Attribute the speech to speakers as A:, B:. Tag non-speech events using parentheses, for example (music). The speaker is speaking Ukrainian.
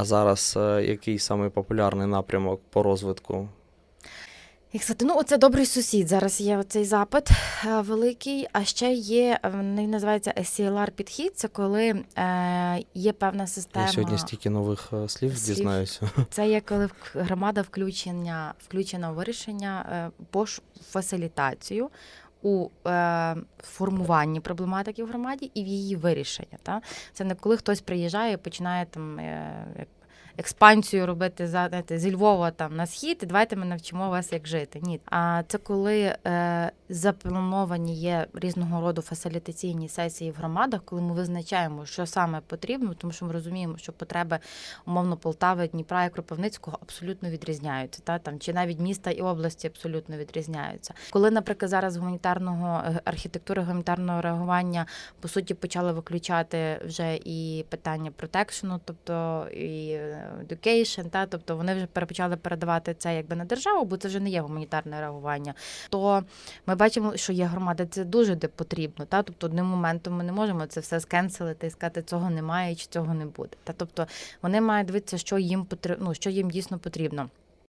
A: А зараз е, який самий популярний напрямок по розвитку?
B: Як сказати, ну оце добрий сусід. Зараз є оцей запит е, великий. А ще є е, називається SCLR підхід. Це коли е, є певна система.
A: Я сьогодні стільки нових слів
B: Слів.
A: дізнаюся. (laughs)
B: Це є коли громада включення включена вирішення пош фасилітацію. У е, формуванні проблематики в громаді і в її вирішення. Та? Це не коли хтось приїжджає і починає там е, як експансію робити за- знаєте, зі Львова там на схід, і давайте ми навчимо вас, як жити. Ні. А це коли е, заплановані є різного роду фасилітаційні сесії в громадах, коли ми визначаємо, що саме потрібно, тому що ми розуміємо, що потреби умовно Полтави, Дніпра і Кропивницького абсолютно відрізняються. Та там чи навіть міста і області абсолютно відрізняються. Коли, наприклад, зараз гуманітарного е, архітектури гуманітарного реагування по суті почали виключати вже і питання протекшену, тобто і е, education, та тобто вони вже перепочали передавати це якби на державу, бо це вже не є гуманітарне реагування. То ми бачимо, що є громади, це дуже потрібно. Та тобто одним моментом ми не можемо це все скенселити і сказати, цього немає чи цього не буде. Та тобто вони мають дивитися, що їм потрібно, ну, що їм дійсно потрібно.